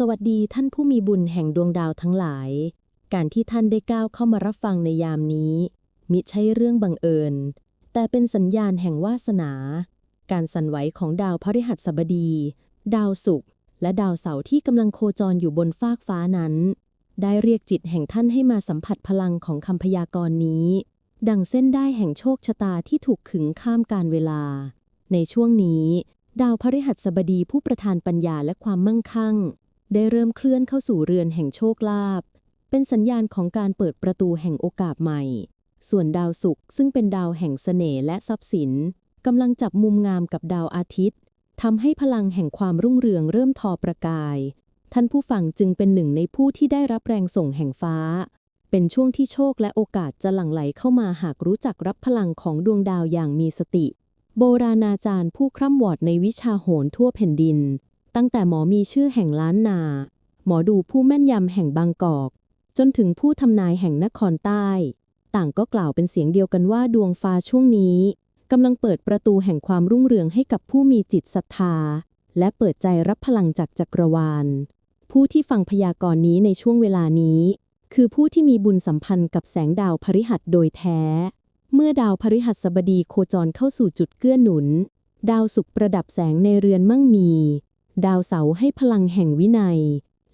สวัสดีท่านผู้มีบุญแห่งดวงดาวทั้งหลาย การที่ท่านได้ก้าวเข้ามารับฟังในยามนี้ มิใช่เรื่องบังเอิญ แต่เป็นสัญญาณแห่งวาสนา การสั่นไหวของดาวพฤหัสบดี ดาวศุกร์และดาวเสาร์ที่กำลังโคจรอยู่บนฟากฟ้านั้น ได้เรียกจิตแห่งท่านให้มาสัมผัสพลังของคำพยากรณ์นี้ ดังเส้นได้แห่งโชคชะตาที่ถูกขึงข้ามการเวลา ในช่วงนี้ ดาวพฤหัสบดีผู้ประทานปัญญาและความมั่งคั่ง ได้เริ่มเคลื่อนเข้าสู่เรือนแห่งโชคลาภ เป็นสัญญาณของการเปิดประตูแห่งโอกาสใหม่ ส่วนดาวศุกร์ซึ่งเป็นดาวแห่งเสน่ห์และทรัพย์สินกำลังจับมุมงามกับดาวอาทิตย์ทำให้พลังแห่งความรุ่งเรืองเริ่มทอประกาย ท่านผู้ฟังจึงเป็นหนึ่งในผู้ที่ได้รับแรงส่งแห่งฟ้า เป็นช่วงที่โชคและโอกาสจะหลั่งไหลเข้ามาหากรู้จักรับพลังของดวงดาวอย่างมีสติ โบราณอาจารย์ผู้คร่ำวอดในวิชาโหรทั่วแผ่นดิน ตั้งแต่หมอมีชื่อแห่งล้านนา หมอดูผู้แม่นยำแห่งบางกอก จนถึงผู้ทำนายแห่งนครใต้ ต่างก็กล่าวเป็นเสียงเดียวกันว่าดวงฟ้าช่วงนี้กำลังเปิดประตูแห่งความรุ่งเรืองให้กับผู้มีจิตศรัทธา และเปิดใจรับพลังจากจักรวาล ผู้ที่ฟังพยากรณ์นี้ในช่วงเวลานี้ คือผู้ที่มีบุญสัมพันธ์กับแสงดาวพฤหัสโดยแท้ เมื่อดาวพฤหัสบดีโคจรเข้าสู่จุดเกื้อหนุน ดาวศุกประดับแสงในเรือนมั่งมี ดาวเสาร์ให้พลังแห่งวินัย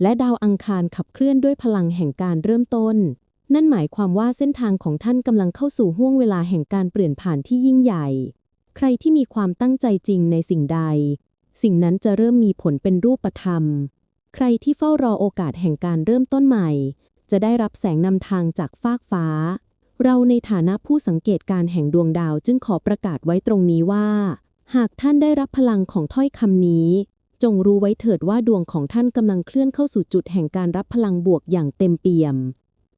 และดาวอังคารขับเคลื่อนด้วยพลังแห่งการเริ่มต้น นั่นหมายความว่าเส้นทางของท่านกำลังเข้าสู่ห่วงเวลาแห่งการเปลี่ยนผ่านที่ยิ่งใหญ่ ใครที่มีความตั้งใจจริงในสิ่งใด สิ่งนั้นจะเริ่มมีผลเป็นรูปธรรม ใครที่เฝ้ารอโอกาสแห่งการเริ่มต้นใหม่ จะได้รับแสงนำทางจากฟากฟ้า เราในฐานะผู้สังเกตการแห่งดวงดาวจึงขอประกาศไว้ตรงนี้ว่าหากท่านได้รับพลังของถ้อยคำนี้ จงรู้ไว้เถิดว่าดวงของท่านกำลังเคลื่อนเข้าสู่จุดแห่งการรับพลังบวกอย่างเต็มเปี่ยม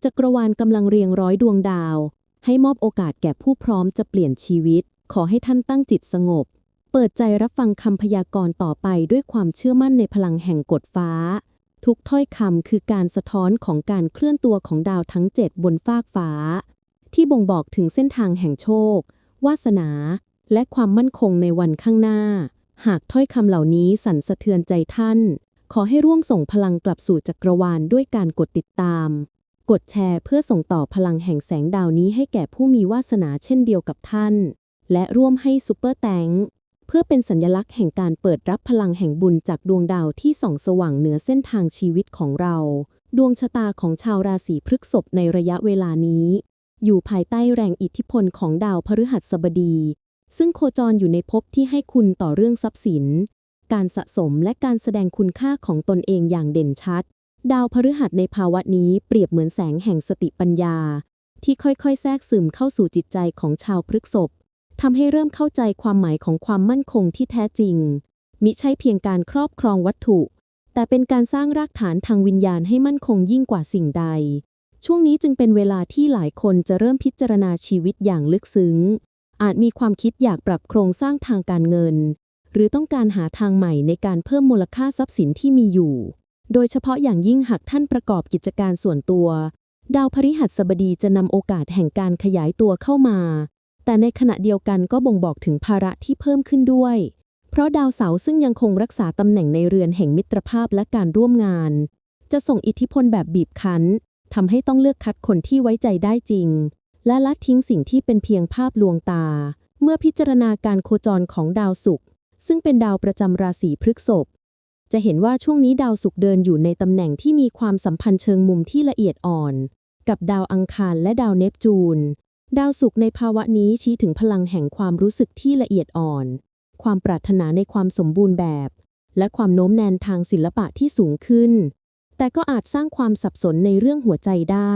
จักรวาลกำลังเรียงร้อยดวงดาว ให้มอบโอกาสแก่ผู้พร้อมจะเปลี่ยนชีวิต ขอให้ท่านตั้งจิตสงบ เปิดใจรับฟังคำพยากรณ์ต่อไปด้วยความเชื่อมั่นในพลังแห่งกฎฟ้า ทุกถ้อยคำคือการสะท้อนของการเคลื่อนตัวของดาวทั้งเจ็ดบนฟากฟ้า ที่บ่งบอกถึงเส้นทางแห่งโชค วาสนา และความมั่นคงในวันข้างหน้า หากถ้อยคำเหล่านี้สั่นสะเทือนใจท่าน ขอให้ร่วงส่งพลังกลับสู่จักรวาลด้วยการกดติดตาม กดแชร์เพื่อส่งต่อพลังแห่งแสงดาวนี้ให้แก่ผู้มีวาสนาเช่นเดียวกับท่าน และร่วมให้ซูเปอร์แตงเพื่อเป็นสัญลักษณ์แห่งการเปิดรับพลังแห่งบุญจากดวงดาวที่ส่องสว่างเหนือเส้นทางชีวิตของเรา ดวงชะตาของชาวราศีพฤษภในระยะเวลานี้ อยู่ภายใต้แรงอิทธิพลของดาวพฤหัสบดี ซึ่งโคจรอยู่ในภพที่ให้คุณต่อเรื่องทรัพย์สิน การสะสมและการแสดงคุณค่าของตนเองอย่างเด่นชัด ดาวพฤหัสในภาวะนี้เปรียบเหมือนแสงแห่งสติปัญญา ที่ค่อยๆ แทรกซึมเข้าสู่จิตใจของชาวพฤกษภทำให้เริ่มเข้าใจความหมายของความมั่นคงที่แท้จริง มิใช่เพียงการครอบครองวัตถุ แต่เป็นการสร้างรากฐานทางวิญญาณให้มั่นคงยิ่งกว่าสิ่งใด ช่วงนี้จึงเป็นเวลาที่หลายคนจะเริ่มพิจารณาชีวิตอย่างลึกซึ้ง อาจมีความคิดอยากปรับโครงสร้างทางการเงิน หรือต้องการหาทางใหม่ในการเพิ่มมูลค่าทรัพย์สินที่มีอยู่ โดยเฉพาะอย่างยิ่งหากท่านประกอบกิจการส่วนตัว ดาวพฤหัสบดีจะนำโอกาสแห่งการขยายตัวเข้ามา แต่ในขณะเดียวกันก็บ่งบอกถึงภาระที่เพิ่มขึ้นด้วย เพราะดาวเสาร์ซึ่งยังคงรักษาตำแหน่งในเรือนแห่งมิตรภาพและการร่วมงาน จะส่งอิทธิพลแบบบีบคั้นทำให้ต้องเลือกคัดคนที่ไว้ใจได้จริง และละทิ้งสิ่งที่เป็นเพียงภาพลวงตา เมื่อพิจารณาการโคจรของดาวศุกร์ซึ่งเป็นดาวประจำราศีพฤษภจะเห็นว่าช่วงนี้ดาวศุกร์เดินอยู่ในตำแหน่งที่มีความสัมพันธ์เชิงมุมที่ละเอียดอ่อน กับดาวอังคารและดาวเนปจูน ดาวศุกร์ในภาวะนี้ชี้ถึงพลังแห่งความรู้สึกที่ละเอียดอ่อน ความปรารถนาในความสมบูรณ์แบบ และความโน้มแนนทางศิลปะที่สูงขึ้น แต่ก็อาจสร้างความสับสนในเรื่องหัวใจได้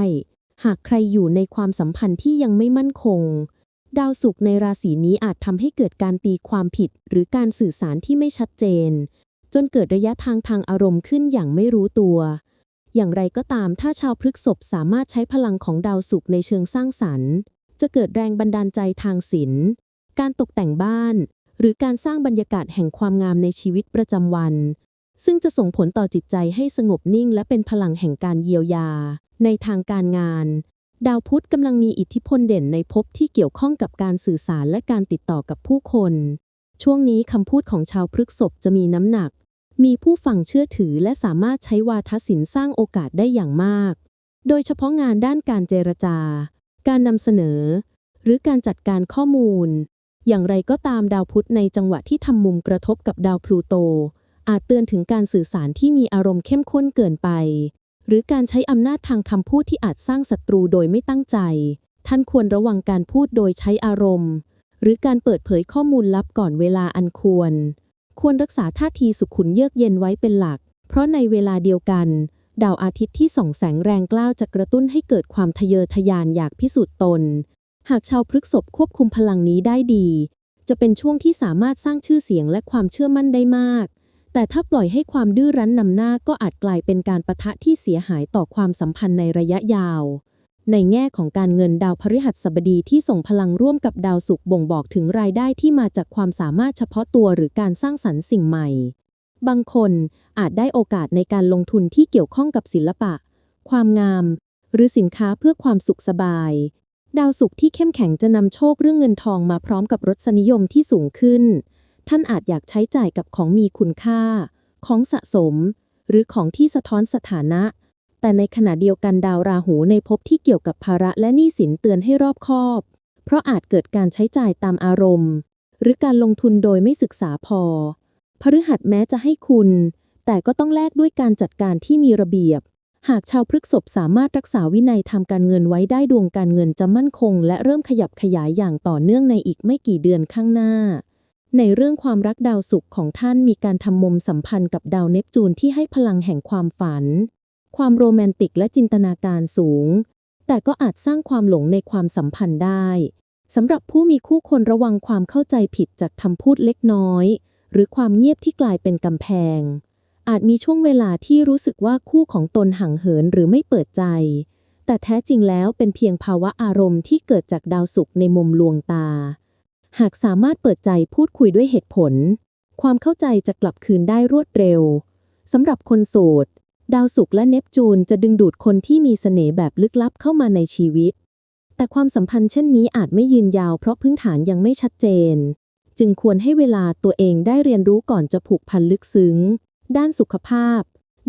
หากใครอยู่ในความสัมพันธ์ที่ยังไม่มั่นคง ดาวศุกร์ในราศีนี้อาจทำให้เกิดการตีความผิด หรือการสื่อสารที่ไม่ชัดเจน จนเกิดระยะทางทางอารมณ์ขึ้นอย่างไม่รู้ตัว อย่างไรก็ตามถ้าชาวพฤกษภสามารถใช้พลังของดาวศุกร์ในเชิงสร้างสรรค์ จะเกิดแรงบันดาลใจทางศิลป์ การตกแต่งบ้าน หรือการสร้างบรรยากาศแห่งความงามในชีวิตประจำวัน ซึ่งจะส่งผลต่อจิตใจให้สงบนิ่งและเป็นพลังแห่งการเยียวยา ในทางการงาน ดาวพุธกำลังมีอิทธิพลเด่นในภพที่เกี่ยวข้องกับการสื่อสารและการติดต่อกับผู้คน ช่วงนี้คำพูดของชาวพฤกษภจะมีน้ำหนัก มีผู้ฟังเชื่อถือและสามารถใช้วาทศิลป์สร้างโอกาสได้อย่างมาก โดยเฉพาะงานด้านการเจรจา การนำเสนอ หรือการจัดการข้อมูล อย่างไรก็ตามดาวพุธในจังหวะที่ทำมุมกระทบกับดาวพลูโต อาจเตือนถึงการสื่อสารที่มีอารมณ์เข้มข้นเกินไป หรือการใช้อำนาจทางคำพูดที่อาจสร้างศัตรูโดยไม่ตั้งใจ ท่านควรระวังการพูดโดยใช้อารมณ์ หรือการเปิดเผยข้อมูลลับก่อนเวลาอันควร ควรรักษาท่าทีสุขุนเยือกเย็นไว้เป็นหลัก เพราะในเวลาเดียวกัน ดาวอาทิตย์ที่ส่องแสงแรงกล้าวจะกระตุ้นให้เกิดความทะเยอทะยานอยากพิสูจน์ตน หากชาวพฤกษบควบคุมพลังนี้ได้ดีจะเป็นช่วงที่สามารถสร้างชื่อเสียงและความเชื่อมั่นได้มาก แต่ถ้าปล่อยให้ความดื้อรั้นนำหน้าก็อาจกลายเป็นการประทะที่เสียหายต่อความสัมพันธ์ในระยะยาว ในแง่ของการเงินดาวพฤหัสบดีที่ส่งพลังร่วมกับดาวศุกร์บ่งบอกถึงรายได้ที่มาจากความสามารถเฉพาะตัวหรือการสร้างสรรค์สิ่งใหม่ บางคนอาจได้โอกาสในการลงทุนที่เกี่ยวข้องกับศิลปะ ความงาม หรือสินค้าเพื่อความสุขสบาย ดาวศุกร์ที่เข้มแข็งจะนำโชคเรื่องเงินทองมาพร้อมกับรสนิยมที่สูงขึ้น ท่านอาจอยากใช้จ่ายกับของมีคุณค่า ของสะสม หรือของที่สะท้อนสถานะ แต่ในขณะเดียวกันดาวราหูในภพที่เกี่ยวกับภาระและหนี้สินเตือนให้รอบคอบ เพราะอาจเกิดการใช้จ่ายตามอารมณ์ หรือการลงทุนโดยไม่ศึกษาพอ พฤหัสแม้จะให้คุณ แต่ก็ต้องแลกด้วยการจัดการที่มีระเบียบ หากชาวพฤกษบสามารถรักษาวินัยทำการเงินไว้ได้ดวงการเงินจะมั่นคง และเริ่มขยับขยายอย่างต่อเนื่องในอีกไม่กี่เดือนข้างหน้า ในเรื่องความรักดาวศุกร์ของท่านมีการทำมุมสัมพันธ์กับดาวเนปจูนที่ให้พลังแห่งความฝัน ความโรแมนติกและจินตนาการสูง แต่ก็อาจสร้างความหลงในความสัมพันธ์ได้สำหรับผู้มีคู่คนระวังความเข้าใจผิดจากคำพูดเล็กน้อย หรือความเงียบที่กลายเป็นกำแพง อาจมีช่วงเวลาที่รู้สึกว่าคู่ของตนห่างเหินหรือไม่เปิดใจ แต่แท้จริงแล้วเป็นเพียงภาวะอารมณ์ที่เกิดจากดาวศุกร์ในมุมลวงตา หากสามารถเปิดใจพูดคุยด้วยเหตุผล ความเข้าใจจะกลับคืนได้รวดเร็วสำหรับคนโสด ดาวศุกร์และเนปจูนจะดึงดูดคนที่มีเสน่ห์แบบลึกลับเข้ามาในชีวิต แต่ความสัมพันธ์เช่นนี้อาจไม่ยืนยาวเพราะพื้นฐานยังไม่ชัดเจน จึงควรให้เวลาตัวเองได้เรียนรู้ก่อนจะผูกพันลึกซึ้ง ด้านสุขภาพ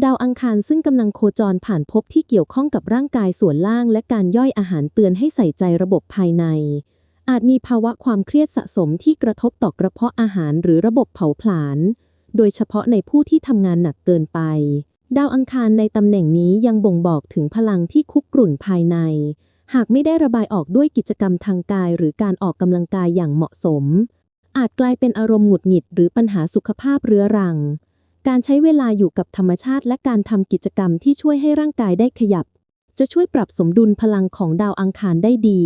ดาวอังคารซึ่งกำลังโคจรผ่านภพที่เกี่ยวข้องกับร่างกายส่วนล่าง และการย่อยอาหารเตือนให้ใส่ใจระบบภายใน อาจมีภาวะความเครียดสะสมที่กระทบต่อกระเพาะอาหารหรือระบบเผาผลาญ โดยเฉพาะในผู้ที่ทำงานหนักเกินไป ดาวอังคารในตำแหน่งนี้ยังบ่งบอกถึงพลังที่คุกกรุ่นภายใน หากไม่ได้ระบายออกด้วยกิจกรรมทางกาย หรือการออกกำลังกายอย่างเหมาะสม อาจกลายเป็นอารมณ์หงุดหงิดหรือปัญหาสุขภาพเรื้อรัง การใช้เวลาอยู่กับธรรมชาติและการทำกิจกรรมที่ช่วยให้ร่างกายได้ขยับ จะช่วยปรับสมดุลพลังของดาวอังคารได้ดี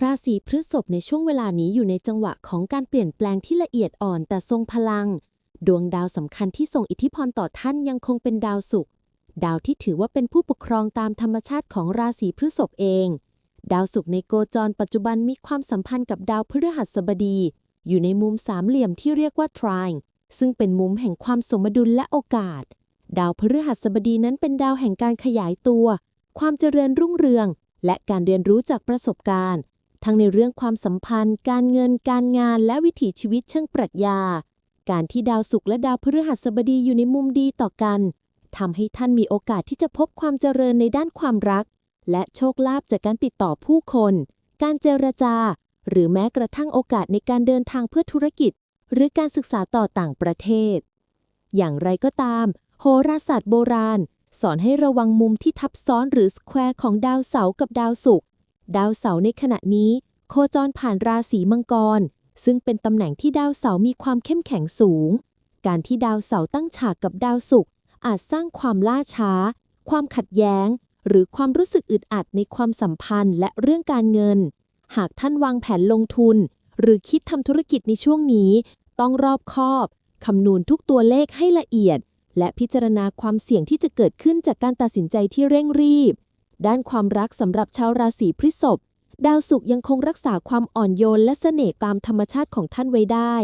ราศีพฤษภในช่วงเวลานี้อยู่ในจังหวะของการเปลี่ยนแปลงที่ละเอียดอ่อนแต่ทรงพลัง ดวงดาวสำคัญที่ส่งอิทธิพลต่อท่านยังคงเป็นดาวศุกร์ดาวที่ถือว่าเป็นผู้ปกครองตามธรรมชาติของราศีพฤษภเอง ดาวศุกร์ในโกจรปัจจุบันมีความสัมพันธ์กับดาวพฤหัสบดี อยู่ในมุมสามเหลี่ยมที่เรียกว่า trine ซึ่งเป็นมุมแห่งความสมดุลและโอกาส ดาวพฤหัสบดีนั้นเป็นดาวแห่งการขยายตัว ความเจริญรุ่งเรือง และการเรียนรู้จากประสบการณ์ ทั้งในเรื่องความสัมพันธ์ การเงิน การงานและวิถีชีวิตเชิงปรัชญา การที่ดาวศุกร์และดาวพฤหัสบดีอยู่ในมุมดีต่อกันทำให้ท่านมีโอกาสที่จะพบความเจริญในด้านความรัก และโชคลาภจากการติดต่อผู้คน การเจรจา หรือแม้กระทั่งโอกาสในการเดินทางเพื่อธุรกิจ หรือการศึกษาต่อต่างประเทศ อย่างไรก็ตาม โหราศาสตร์โบราณ สอนให้ระวังมุมที่ทับซ้อนหรือสแควร์ของดาวเสาร์กับดาวศุกร์ ดาวเสาร์ในขณะนี้ โคจรผ่านราศีมังกร ซึ่งเป็นตำแหน่งที่ดาวเสาร์มีความเข้มแข็งสูง การที่ดาวเสาร์ตั้งฉากกับดาวศุกร์อาจสร้างความล่าช้า ความขัดแย้ง หรือความรู้สึกอึดอัดในความสัมพันธ์และเรื่องการเงิน หากท่านวางแผนลงทุน หรือคิดทำธุรกิจในช่วงนี้ ต้องรอบคอบคำนวณทุกตัวเลขให้ละเอียด และพิจารณาความเสี่ยงที่จะเกิดขึ้นจากการตัดสินใจที่เร่งรีบ ด้านความรักสำหรับชาวราศีพฤษภดาวศุกร์ยังคงรักษาความอ่อนโยนและเสน่ห์ตามธรรมชาติของท่านไว้ได้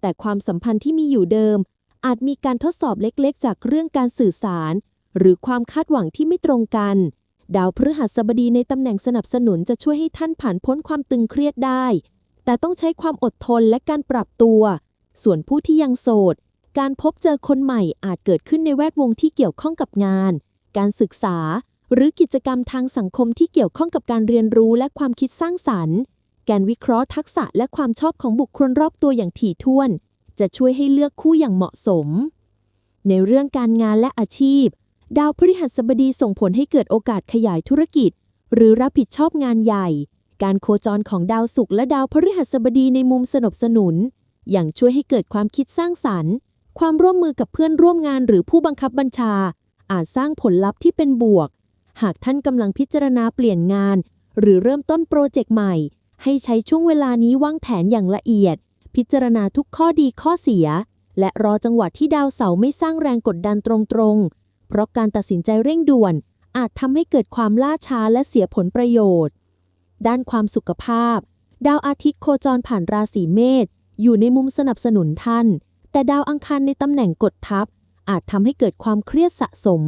แต่ความสัมพันธ์ที่มีอยู่เดิม อาจมีการทดสอบเล็กๆ จากเรื่องการสื่อสาร หรือความคาดหวังที่ไม่ตรงกัน ดาวพฤหัสบดีในตำแหน่งสนับสนุนจะช่วยให้ท่านผ่านพ้นความตึงเครียดได้ แต่ต้องใช้ความอดทนและการปรับตัว ส่วนผู้ที่ยังโสด การพบเจอคนใหม่อาจเกิดขึ้นในแวดวงที่เกี่ยวข้องกับงาน การศึกษา หรือกิจกรรมทางสังคมที่เกี่ยวข้องกับการเรียนรู้และความคิดสร้างสรรค์ การวิเคราะห์ทักษะและความชอบของบุคคลรอบตัวอย่างถี่ถ้วน จะช่วยให้เลือกคู่อย่างเหมาะสม ในเรื่องการงานและอาชีพ ดาวพฤหัสบดีส่งผลให้เกิดโอกาสขยายธุรกิจ หรือรับผิดชอบงานใหญ่ การโคจรของดาวศุกร์และดาวพฤหัสบดีในมุมสนับสนุน อย่างช่วยให้เกิดความคิดสร้างสรรค์ ความร่วมมือกับเพื่อนร่วมงานหรือผู้บังคับบัญชา อาจสร้างผลลัพธ์ที่เป็นบวก หากท่านกำลังพิจารณาเปลี่ยนงาน หรือเริ่มต้นโปรเจกต์ใหม่ ให้ใช้ช่วงเวลานี้วางแผนอย่างละเอียด พิจารณาทุกข้อดีข้อเสีย และรอจังหวะที่ดาวเสาร์ไม่สร้างแรงกดดันตรงๆ เพราะการตัดสินใจเร่งด่วน อาจทำให้เกิดความล่าช้าและเสียผลประโยชน์ ด้านความสุขภาพ ดาวอาทิตย์โคจรผ่านราศีเมษอยู่ในมุมสนับสนุนท่าน แต่ดาวอังคารในตำแหน่งกดทับอาจทำให้เกิดความเครียดสะสม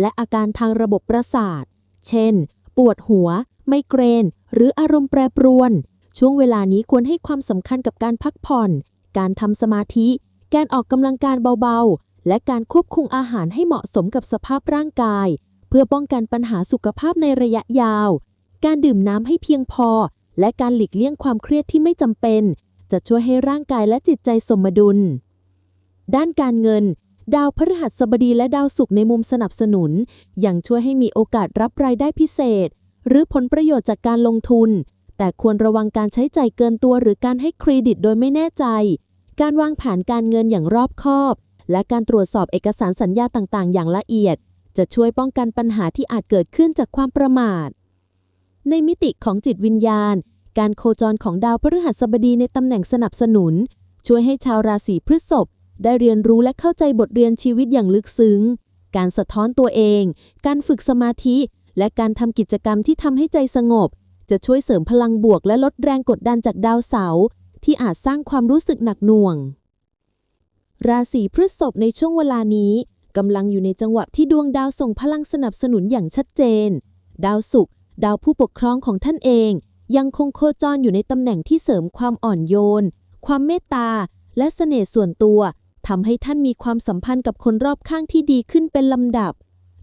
และอาการทางระบบประสาท เช่น ปวดหัว ไมเกรน หรืออารมณ์แปรปรวน ช่วงเวลานี้ควรให้ความสำคัญกับการพักผ่อน การทำสมาธิ การออกกำลังกายเบาๆ และการควบคุมอาหารให้เหมาะสมกับสภาพร่างกาย เพื่อป้องกันปัญหาสุขภาพในระยะยาว การดื่มน้ำให้เพียงพอ และการหลีกเลี่ยงความเครียดที่ไม่จำเป็น จะช่วยให้ร่างกายและจิตใจสมดุลด้านการเงิน ดาวพฤหัสบดีและดาวศุกร์ในมุมสนับสนุน ยังช่วยให้มีโอกาสรับรายได้พิเศษ หรือผลประโยชน์จากการลงทุน แต่ควรระวังการใช้ใจ่ายเกินตัวหรือการให้เครดิตโดยไม่แน่ใจ การวางแผนการเงินอย่างรอบคอบ และการตรวจสอบเอกสารสัญญาต่างๆ อย่างละเอียด จะช่วยป้องกันปัญหาที่อาจเกิดขึ้นจากความประมาท ในมิติของจิตวิญญาณ การโคจรของดาวพฤหัสบดีในตำแหน่งสนับสนุน ช่วยให้ชาวราศีพฤษภ ได้เรียนรู้และเข้าใจบทเรียนชีวิตอย่างลึกซึ้ง การสะท้อนตัวเอง การฝึกสมาธิ และการทำกิจกรรมที่ทำให้ใจสงบ จะช่วยเสริมพลังบวกและลดแรงกดดันจากดาวเสาร์ที่อาจสร้างความรู้สึกหนักหน่วง ราศีพฤษภในช่วงเวลานี้กำลังอยู่ในจังหวะที่ดวงดาวส่งพลังสนับสนุนอย่างชัดเจน ดาวศุกร์ดาวผู้ปกครองของท่านเอง ยังคงโคจรอยู่ในตำแหน่งที่เสริมความอ่อนโยน ความเมตตา และเสน่ห์ส่วนตัว ทำให้ท่านมีความสัมพันธ์กับคนรอบข้างที่ดีขึ้นเป็นลำดับ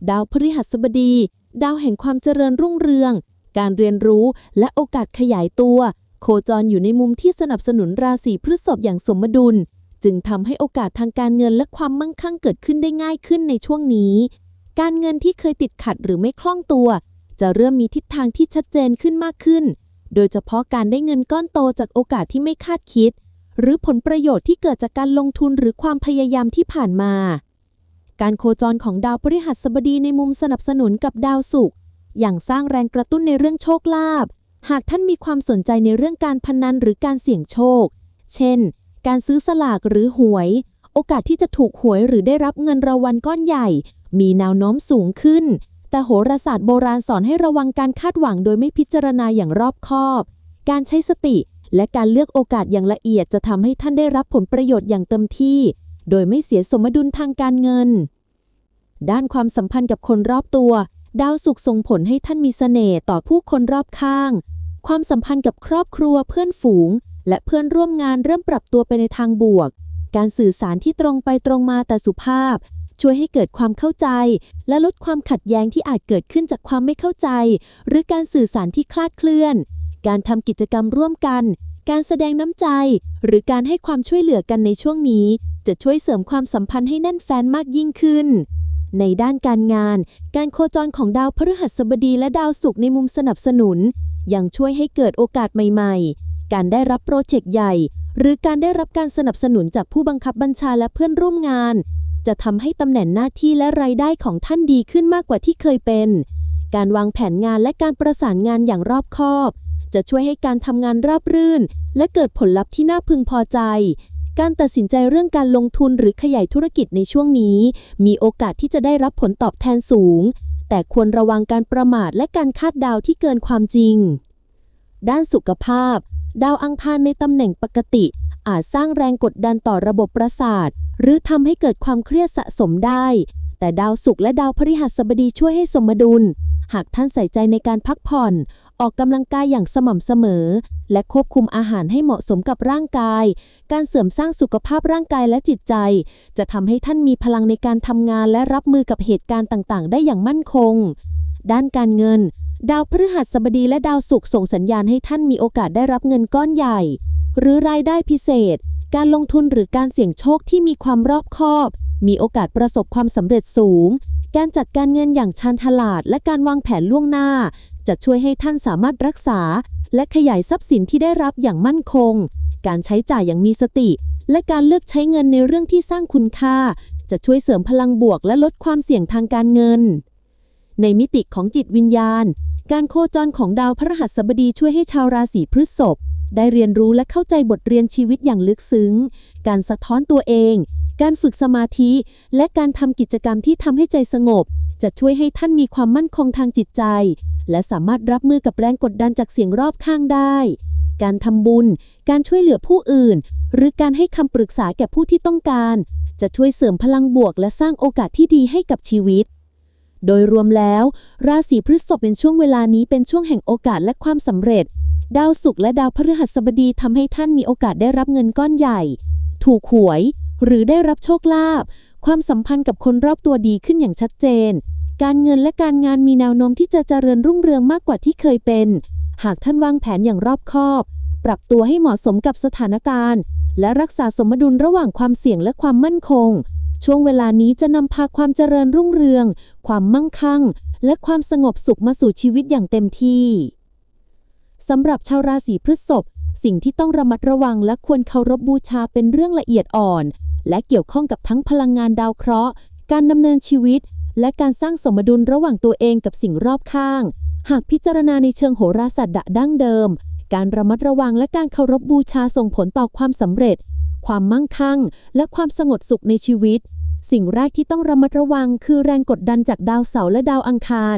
ดาวพฤหัสบดี ดาวแห่งความเจริญรุ่งเรือง การเรียนรู้และโอกาสขยายตัว โคจรอยู่ในมุมที่สนับสนุนราศีพฤษภอย่างสมดุล จึงทำให้โอกาสทางการเงินและความมั่งคั่งเกิดขึ้นได้ง่ายขึ้นในช่วงนี้ การเงินที่เคยติดขัดหรือไม่คล่องตัว จะเริ่มมีทิศทางที่ชัดเจนขึ้นมากขึ้น โดยเฉพาะการได้เงินก้อนโตจากโอกาสที่ไม่คาดคิด หรือผลประโยชน์ที่เกิดจากการลงทุนหรือความพยายามที่ผ่านมา การโคจรของดาวพฤหัสบดีในมุมสนับสนุนกับดาวศุกร์อย่างสร้างแรงกระตุ้นในเรื่องโชคลาภหากท่านมีความสนใจในเรื่องการพนันหรือการเสี่ยงโชค เช่น การซื้อสลากหรือหวย โอกาสที่จะถูกหวยหรือได้รับเงินรางวัลก้อนใหญ่ มีแนวโน้มสูงขึ้น แต่โหราศาสตร์โบราณสอนให้ระวังการคาดหวังโดยไม่พิจารณาอย่างรอบคอบ การใช้สติ และการเลือกโอกาสอย่างละเอียดจะทำให้ท่านได้รับผลประโยชน์อย่างเต็มที่ โดยไม่เสียสมดุลทางการเงิน ด้านความสัมพันธ์กับคนรอบตัว ดาวศุกร์ส่งผลให้ท่านมีเสน่ห์ต่อผู้คนรอบข้าง ความสัมพันธ์กับครอบครัวเพื่อนฝูง และเพื่อนร่วมงานเริ่มปรับตัวไปในทางบวก การสื่อสารที่ตรงไปตรงมาแต่สุภาพ ช่วยให้เกิดความเข้าใจ และลดความขัดแย้งที่อาจเกิดขึ้นจากความไม่เข้าใจ หรือการสื่อสารที่คลาดเคลื่อน การทำกิจกรรมร่วมกัน การแสดงน้ำใจ หรือการให้ความช่วยเหลือกันในช่วงนี้ จะช่วยเสริมความสัมพันธ์ให้แน่นแฟ้นมากยิ่งขึ้น ในด้านการงาน การโคจรของดาวพฤหัสบดีและดาวศุกร์ในมุมสนับสนุน ยังช่วยให้เกิดโอกาสใหม่ ๆ การได้รับโปรเจกต์ใหญ่ หรือการได้รับการสนับสนุนจากผู้บังคับบัญชาและเพื่อนร่วมงาน จะทำให้ตำแหน่งหน้าที่และรายได้ของท่านดีขึ้นมากกว่าที่เคยเป็นการวางแผนงานและการประสานงานอย่างรอบคอบ จะช่วยให้การทำงานราบรื่น และเกิดผลลัพธ์ที่น่าพึงพอใจ การตัดสินใจเรื่องการลงทุนหรือขยายธุรกิจในช่วงนี้ มีโอกาสที่จะได้รับผลตอบแทนสูง แต่ควรระวังการประมาทและการคาดเดาที่เกินความจริง ด้านสุขภาพ ดาวอังคารในตำแหน่งปกติ อาจสร้างแรงกดดันต่อระบบประสาท หรือทำให้เกิดความเครียดสะสมได้ แต่ดาวศุกร์และดาวพฤหัสบดีช่วยให้สมดุลหากท่านใส่ใจในการพักผ่อน ออกกำลังกายอย่างสม่ำเสมอ และควบคุมอาหารให้เหมาะสมกับร่างกาย การเสริมสร้างสุขภาพร่างกายและจิตใจ จะทำให้ท่านมีพลังในการทำงานและรับมือกับเหตุการณ์ต่างๆ ได้อย่างมั่นคง ด้านการเงิน ดาวพฤหัสบดีและดาวศุกร์ส่งสัญญาณให้ท่านมีโอกาสได้รับเงินก้อนใหญ่ หรือรายได้พิเศษ การลงทุนหรือการเสี่ยงโชคที่มีความรอบคอบ มีโอกาสประสบความสำเร็จสูงการจัดการเงินอย่างชาญฉลาดและการวางแผนล่วงหน้า จะช่วยให้ท่านสามารถรักษา และขยายทรัพย์สินที่ได้รับอย่างมั่นคง การใช้จ่ายอย่างมีสติ และการเลือกใช้เงินในเรื่องที่สร้างคุณค่า จะช่วยเสริมพลังบวกและลดความเสี่ยงทางการเงิน ในมิติของจิตวิญญาณ การโคจรของดาวพฤหัสบดีช่วยให้ชาวราศีพฤษภได้เรียนรู้และเข้าใจบทเรียนชีวิตอย่างลึกซึ้ง การสะท้อนตัวเอง การฝึกสมาธิ และการทำกิจกรรมที่ทำให้ใจสงบ จะช่วยให้ท่านมีความมั่นคงทางจิตใจ และสามารถรับมือกับแรงกดดันจากเสียงรอบข้างได้ การทำบุญ การช่วยเหลือผู้อื่น หรือการให้คำปรึกษาแก่ผู้ที่ต้องการ จะช่วยเสริมพลังบวก และสร้างโอกาสที่ดีให้กับชีวิตโดยรวมแล้ว ราศีพฤษภเป็นช่วงเวลานี้เป็นช่วงแห่งโอกาสและความสำเร็จ ดาวศุกร์และดาวพฤหัสบดีทำให้ท่านมีโอกาสได้รับเงินก้อนใหญ่ ถูกหวย หรือได้รับโชคลาภความสัมพันธ์กับคนรอบตัวดีขึ้นอย่างชัดเจน การเงินและการงานมีแนวโน้มที่จะเจริญรุ่งเรืองมากกว่าที่เคยเป็น หากท่านวางแผนอย่างรอบคอบ ปรับตัวให้เหมาะสมกับสถานการณ์ และรักษาสมดุลระหว่างความเสี่ยงและความมั่นคง ช่วงเวลานี้จะนำพาความเจริญรุ่งเรือง ความมั่งคั่ง และความสงบสุขมาสู่ชีวิตอย่างเต็มที่สำหรับชาวราศีพฤษภสิ่งที่ต้องระมัดระวังและควรเคารพบูชาเป็นเรื่องละเอียดอ่อน และเกี่ยวข้องกับทั้งพลังงานดาวเคราะห์ การดำเนินชีวิต และการสร้างสมดุลระหว่างตัวเองกับสิ่งรอบข้าง หากพิจารณาในเชิงโหราศาสตร์ดั้งเดิม การระมัดระวังและการเคารพบูชาส่งผลต่อความสำเร็จ ความมั่งคั่ง และความสงบสุขในชีวิต สิ่งแรกที่ต้องระมัดระวัง คือแรงกดดันจากดาวเสาร์และดาวอังคาร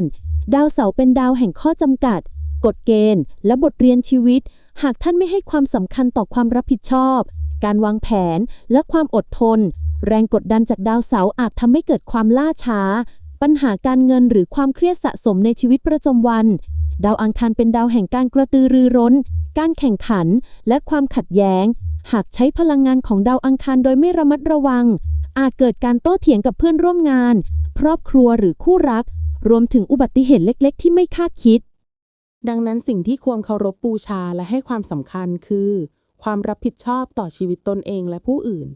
ดาวเสาร์เป็นดาวแห่งข้อจำกัดกฎเกณฑ์ และบทเรียนชีวิต หากท่านไม่ให้ความสำคัญต่อความรับผิดชอบ การวางแผน และความอดทน แรงกดดันจากดาวเสาร์อาจทำให้เกิดความล่าช้า ปัญหาการเงินหรือความเครียดสะสมในชีวิตประจำวัน ดาวอังคารเป็นดาวแห่งการกระตือรือร้น การแข่งขัน และความขัดแย้ง หากใช้พลังงานของดาวอังคารโดยไม่ระมัดระวัง อาจเกิดการโต้เถียงกับเพื่อนร่วมงาน ครอบครัวหรือคู่รัก รวมถึงอุบัติเหตุเล็ก ๆ ที่ไม่คาดคิดดังนั้นสิ่งที่ควรเคารพบูชาและให้ความสำคัญคือ ความรับผิดชอบต่อชีวิตตนเองและผู้อื่น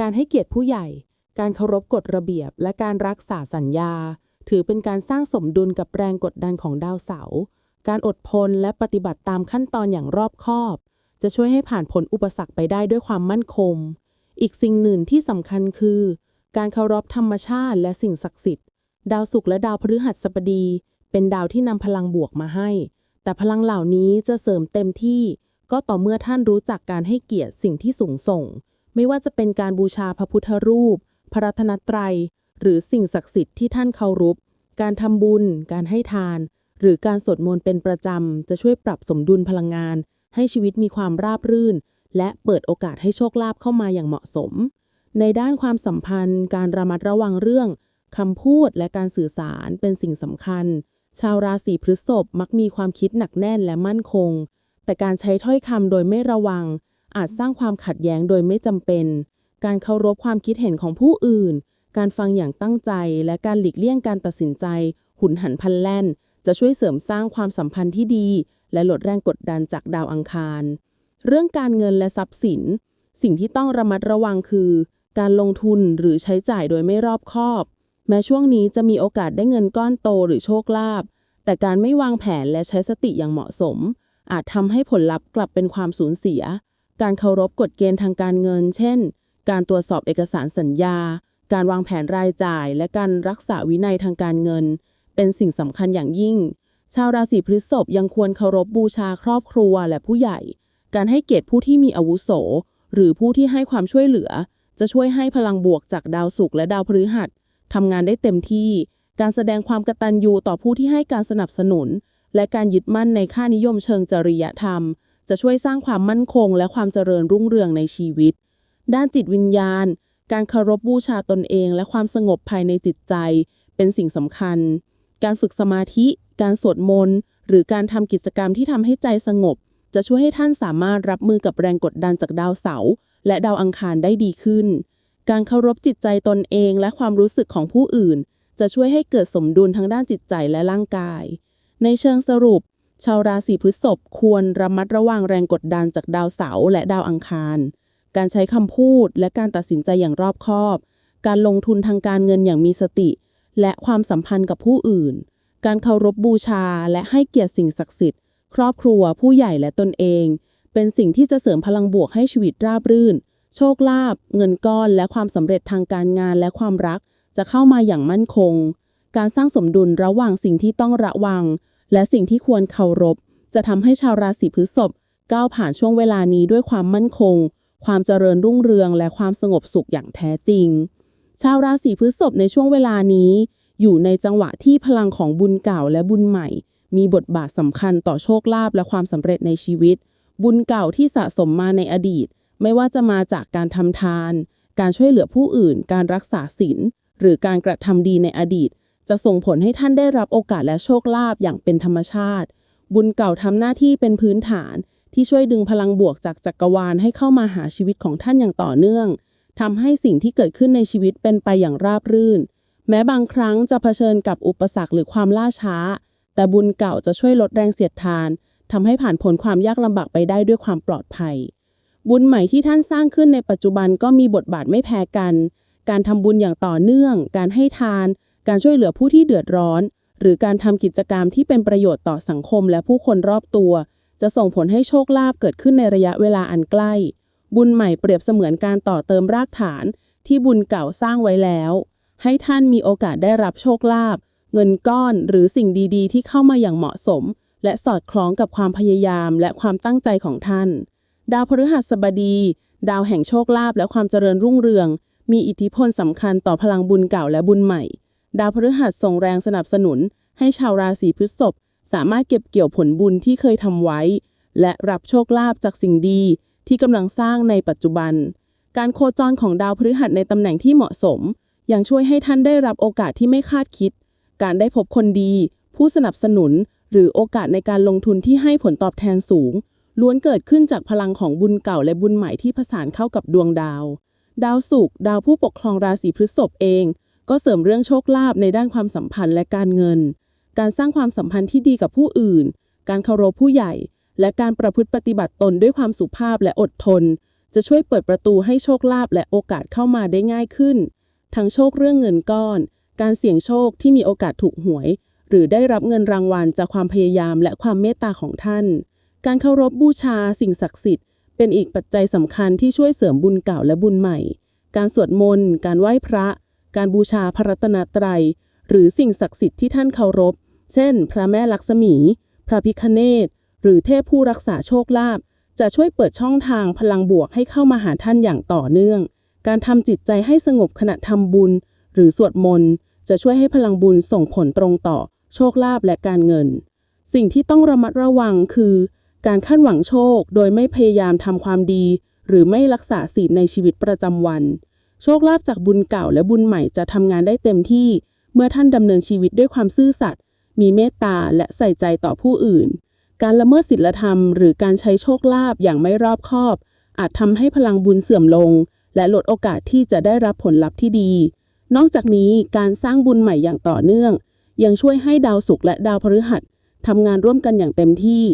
การให้เกียรติผู้ใหญ่ การเคารพกฎระเบียบ และการรักษาสัญญา ถือเป็นการสร้างสมดุลกับแรงกดดันของดาวเสาร์การอดทนและปฏิบัติตามขั้นตอนอย่างรอบคอบ จะช่วยให้ผ่านผลอุปสรรคไปได้ด้วยความมั่นคง อีกสิ่งหนึ่งที่สำคัญคือ การเคารพธรรมชาติและสิ่งศักดิ์สิทธิ์ ดาวศุกร์และดาวพฤหัสบดี เป็นดาวที่นำพลังบวกมาให้ แต่พลังเหล่านี้จะเสริมเต็มที่ ก็ต่อเมื่อท่านรู้จักการให้เกียรติสิ่งที่สูงส่ง ไม่ว่าจะเป็นการบูชาพระพุทธรูป พระรัตนตรัย หรือสิ่งศักดิ์สิทธิ์ที่ท่านเคารพ การทำบุญ การให้ทาน หรือการสวดมนต์เป็นประจำ จะช่วยปรับสมดุลพลังงาน ให้ชีวิตมีความราบรื่น และเปิดโอกาสให้โชคลาภเข้ามาอย่างเหมาะสม ในด้านความสัมพันธ์ การระมัดระวังเรื่องคำพูดและการสื่อสารเป็นสิ่งสำคัญ ชาวราศีพฤษภมักมีความคิดหนักแน่นและมั่นคง แต่การใช้ถ้อยคำโดยไม่ระวัง อาจสร้างความขัดแย้งโดยไม่จำเป็น การเคารพความคิดเห็นของผู้อื่น การฟังอย่างตั้งใจ และการหลีกเลี่ยงการตัดสินใจ หุนหันพลันแล่น จะช่วยเสริมสร้างความสัมพันธ์ที่ดี และลดแรงกดดันจากดาวอังคาร เรื่องการเงินและทรัพย์สิน สิ่งที่ต้องระมัดระวังคือ การลงทุนหรือใช้จ่ายโดยไม่รอบคอบ แม้ช่วงนี้จะมีโอกาสได้เงินก้อนโตหรือโชคลาภแต่การไม่วางแผนและใช้สติอย่างเหมาะสม อาจทำให้ผลลัพธ์กลับเป็นความสูญเสีย การเคารพกฎเกณฑ์ทางการเงิน เช่น การตรวจสอบเอกสารสัญญา การวางแผนรายจ่าย และการรักษาวินัยทางการเงิน เป็นสิ่งสำคัญอย่างยิ่ง ชาวราศีพฤษภยังควรเคารพบูชาครอบครัวและผู้ใหญ่ การให้เกียรติผู้ที่มีอาวุโส หรือผู้ที่ให้ความช่วยเหลือ จะช่วยให้พลังบวกจากดาวศุกร์และดาวพฤหัสทำงานได้เต็มที่ การแสดงความกตัญญูต่อผู้ที่ให้การสนับสนุน และการยึดมั่นในค่านิยมเชิงจริยธรรม จะช่วยสร้างความมั่นคง และความเจริญรุ่งเรืองในชีวิต ด้านจิตวิญญาณ การเคารพบูชาตนเอง และความสงบภายในจิตใจ เป็นสิ่งสำคัญ การฝึกสมาธิ การสวดมนต์ หรือการทำกิจกรรมที่ทำให้ใจสงบ จะช่วยให้ท่านสามารถรับมือกับแรงกดดันจากดาวเสาร์และดาวอังคารได้ดีขึ้น การเคารพจิตใจตนเองและความรู้สึกของผู้อื่น จะช่วยให้เกิดสมดุลทั้งด้านจิตใจและร่างกาย ในเชิงสรุป ชาวราศีพฤษภควรระมัดระวังแรงกดดันจากดาวเสาร์และดาวอังคาร การใช้คำพูดและการตัดสินใจอย่างรอบคอบ การลงทุนทางการเงินอย่างมีสติ และความสัมพันธ์กับผู้อื่น การเคารพบูชาและให้เกียรติสิ่งศักดิ์สิทธิ์ ครอบครัวผู้ใหญ่และตนเอง เป็นสิ่งที่จะเสริมพลังบวกให้ชีวิตราบรื่น โชคลาภเงินก้อนและความสำเร็จทางการงานและความรักจะเข้ามาอย่างมั่นคง การสร้างสมดุลระหว่างสิ่งที่ต้องระวัง และสิ่งที่ควรเคารพ จะทำให้ชาวราศีพฤษภก้าวผ่านช่วงเวลานี้ด้วยความมั่นคง ความเจริญรุ่งเรือง และความสงบสุขอย่างแท้จริง ชาวราศีพฤษภในช่วงเวลานี้ อยู่ในจังหวะที่พลังของบุญเก่าและบุญใหม่ มีบทบาทสำคัญต่อโชคลาภและความสำเร็จในชีวิต บุญเก่าที่สะสมมาในอดีต ไม่ว่าจะมาจากการทำทาน การช่วยเหลือผู้อื่น การรักษาศีลหรือการกระทำดีในอดีต จะส่งผลให้ท่านได้รับโอกาสและโชคลาภอย่างเป็นธรรมชาติ บุญเก่าทำหน้าที่เป็นพื้นฐาน ที่ช่วยดึงพลังบวกจากจักรวาลให้เข้ามาหาชีวิตของท่านอย่างต่อเนื่องทำให้สิ่งที่เกิดขึ้นในชีวิตเป็นไปอย่างราบรื่น แม้บางครั้งจะเผชิญกับอุปสรรคหรือความล่าช้า แต่บุญเก่าจะช่วยลดแรงเสียดทานทำให้ผ่านพ้นความยากลำบากไปได้ด้วยความปลอดภัย บุญใหม่ที่ท่านสร้างขึ้นในปัจจุบันก็มีบทบาทไม่แพ้กัน การทำบุญอย่างต่อเนื่อง การให้ทาน การช่วยเหลือผู้ที่เดือดร้อน หรือการทำกิจกรรมที่เป็นประโยชน์ต่อสังคมและผู้คนรอบตัว จะส่งผลให้โชคลาภเกิดขึ้นในระยะเวลาอันใกล้ บุญใหม่เปรียบเสมือนการต่อเติมรากฐาน ที่บุญเก่าสร้างไว้แล้ว ให้ท่านมีโอกาสได้รับโชคลาภเงินก้อนหรือสิ่งดีๆ ที่เข้ามาอย่างเหมาะสม และสอดคล้องกับความพยายามและความตั้งใจของท่าน ดาวพฤหัสบดี ดาวแห่งโชคลาภและความเจริญรุ่งเรือง มีอิทธิพลสำคัญต่อพลังบุญเก่าและบุญใหม่ ดาวพฤหัสส่งแรงสนับสนุน ให้ชาวราศีพฤษภสามารถเก็บเกี่ยวผลบุญที่เคยทำไว้ และรับโชคลาภจากสิ่งดี ที่กำลังสร้างในปัจจุบัน การโคจรของดาวพฤหัสในตำแหน่งที่เหมาะสม ยังช่วยให้ท่านได้รับโอกาสที่ไม่คาดคิด การได้พบคนดี ผู้สนับสนุน หรือโอกาสในการลงทุนที่ให้ผลตอบแทนสูง ล้วนเกิดขึ้นจากพลังของบุญเก่าและบุญใหม่ที่ผสานเข้ากับดวงดาว ดาวศุกร์ดาวผู้ปกครองราศีพฤษภเอง ก็เสริมเรื่องโชคลาภในด้านความสัมพันธ์และการเงิน การสร้างความสัมพันธ์ที่ดีกับผู้อื่น การเคารพผู้ใหญ่ และการประพฤติปฏิบัติตนด้วยความสุภาพและอดทน จะช่วยเปิดประตูให้โชคลาภและโอกาสเข้ามาได้ง่ายขึ้น ทั้งโชคเรื่องเงินก้อน การเสี่ยงโชคที่มีโอกาสถูกหวย หรือได้รับเงินรางวัลจากความพยายามและความเมตตาของท่าน การเคารพบูชาสิ่งศักดิ์สิทธิ์เป็นอีกปัจจัยสำคัญที่ช่วยเสริมบุญเก่าและบุญใหม่ การสวดมนต์ การไหว้พระ การบูชาพระรัตนตรัย หรือสิ่งศักดิ์สิทธิ์ที่ท่านเคารพ เช่น พระแม่ลักษมี พระพิคเนตหรือเทพผู้รักษาโชคลาภจะช่วยเปิดช่องทางพลังบวกให้เข้ามาหาท่านอย่างต่อเนื่อง การทำจิตใจให้สงบขณะทำบุญ หรือสวดมนต์จะช่วยให้พลังบุญส่งผลตรงต่อโชคลาภและการเงิน สิ่งที่ต้องระมัดระวังคือ การคาดหวังโชคโดยไม่พยายามทำความดี หรือไม่รักษาศีลในชีวิตประจำวัน โชคลาภจากบุญเก่าและบุญใหม่จะทำงานได้เต็มที่ เมื่อท่านดำเนินชีวิตด้วยความซื่อสัตย์มีเมตตาและใส่ใจต่อผู้อื่น การละเมิดศีลธรรม หรือการใช้โชคลาภอย่างไม่รอบคอบ อาจทำให้พลังบุญเสื่อมลง และลดโอกาสที่จะได้รับผลลัพธ์ที่ดี นอกจากนี้การสร้างบุญใหม่อย่างต่อเนื่อง ยังช่วยให้ดาวศุกร์และดาวพฤหัสทำงานร่วมกันอย่างเต็มที่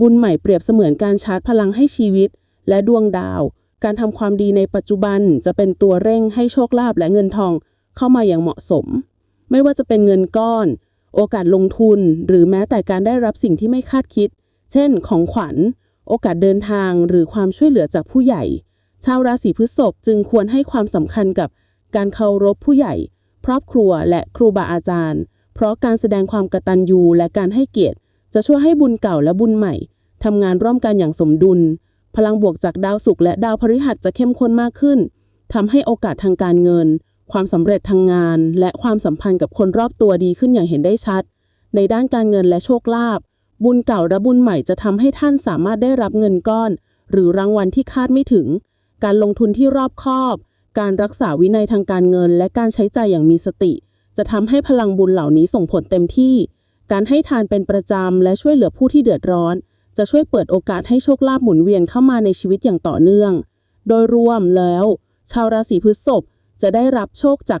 บุญใหม่เปรียบเสมือนการชาร์จพลังให้ชีวิต และดวงดาว การทำความดีในปัจจุบันจะเป็นตัวเร่งให้โชคลาภและเงินทองเข้ามาอย่างเหมาะสม ไม่ว่าจะเป็นเงินก้อน โอกาสลงทุน หรือแม้แต่การได้รับสิ่งที่ไม่คาดคิด เช่น ของขวัญ โอกาสเดินทางหรือความช่วยเหลือจากผู้ใหญ่ ชาวราศีพฤษภจึงควรให้ความสำคัญกับการเคารพผู้ใหญ่ ครอบครัวและครูบาอาจารย์ เพราะการแสดงความกตัญญูและการให้เกียรติ จะช่วยให้บุญเก่าและบุญใหม่ทำงานร่วมกันอย่างสมดุล พลังบวกจากดาวศุกร์และดาวพฤหัสจะเข้มข้นมากขึ้นทำให้โอกาสทางการเงิน ความสำเร็จทางงาน และความสัมพันธ์กับคนรอบตัวดีขึ้นอย่างเห็นได้ชัด ในด้านการเงินและโชคลาภบุญเก่าและบุญใหม่จะทำให้ท่านสามารถได้รับเงินก้อน หรือรางวัลที่คาดไม่ถึง การลงทุนที่รอบคอบ การรักษาวินัยทางการเงิน และการใช้ใจ่ายอย่างมีสติ จะทำให้พลังบุญเหล่านี้ส่งผลเต็มที่ การให้ทานเป็นประจำและช่วยเหลือผู้ที่เดือดร้อน จะช่วยเปิดโอกาสให้โชคลาภหมุนเวียนเข้ามาในชีวิตอย่างต่อเนื่อง โดยรวมแล้ว ชาวราศีพฤษภจะได้รับโชคจาก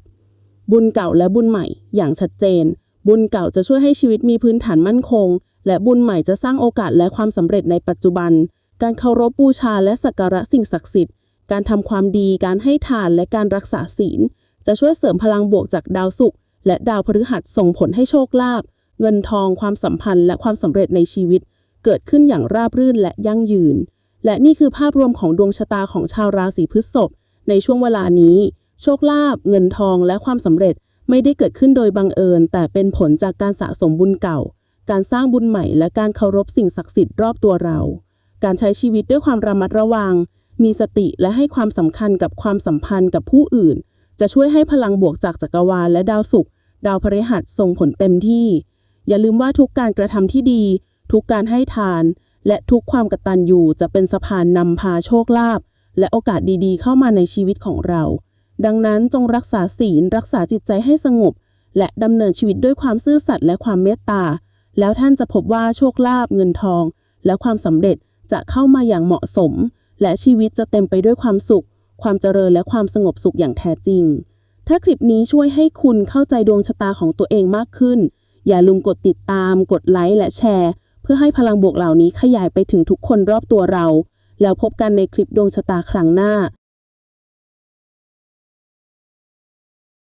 บุญเก่าและบุญใหม่อย่างชัดเจน บุญเก่าจะช่วยให้ชีวิตมีพื้นฐานมั่นคง และบุญใหม่จะสร้างโอกาสและความสำเร็จในปัจจุบัน การเคารพบูชาและสักการะสิ่งศักดิ์สิทธิ์ การทำความดี การให้ทานและการรักษาศีล จะช่วยเสริมพลังบวกจากดาวศุกร์และดาวพฤหัสส่งผลให้โชคลาภเงินทองความสัมพันธ์และความสำเร็จในชีวิต เกิดขึ้นอย่างราบรื่นและยั่งยืน และนี่คือภาพรวมของดวงชะตาของชาวราศีพฤษภในช่วงเวลานี้ โชคลาภเงินทองและความสำเร็จไม่ได้เกิดขึ้นโดยบังเอิญ แต่เป็นผลจากการสะสมบุญเก่า การสร้างบุญใหม่ และการเคารพสิ่งศักดิ์สิทธิ์รอบตัวเรา การใช้ชีวิตด้วยความระมัดระวัง มีสติและให้ความสำคัญกับความสัมพันธ์กับผู้อื่น จะช่วยให้พลังบวกจากจักรวาลและดาวศุกร์ดาวพฤหัสส่งผลเต็มที่ อย่าลืมว่าทุกการกระทำที่ดี ทุกการให้ทาน และทุกความกตัญญูจะเป็นสะพานนำพาโชคลาภและโอกาสดีๆ เข้ามาในชีวิตของเรา ดังนั้นจงรักษาศีลรักษาจิตใจให้สงบ และดำเนินชีวิตด้วยความซื่อสัตย์และความเมตตา แล้วท่านจะพบว่าโชคลาภเงินทอง และความสำเร็จจะเข้ามาอย่างเหมาะสม และชีวิตจะเต็มไปด้วยความสุข ความเจริญและความสงบสุขอย่างแท้จริง ถ้าคลิปนี้ช่วยให้คุณเข้าใจดวงชะตาของตัวเองมากขึ้น อย่าลืมกดติดตาม กดไลค์และแชร์ พื่อให้พลังบวกเหล่านี้ขยายไปถึงทุกคนรอบตัวเรา แล้วพบกันในคลิปดวงชะตาครั้งหน้า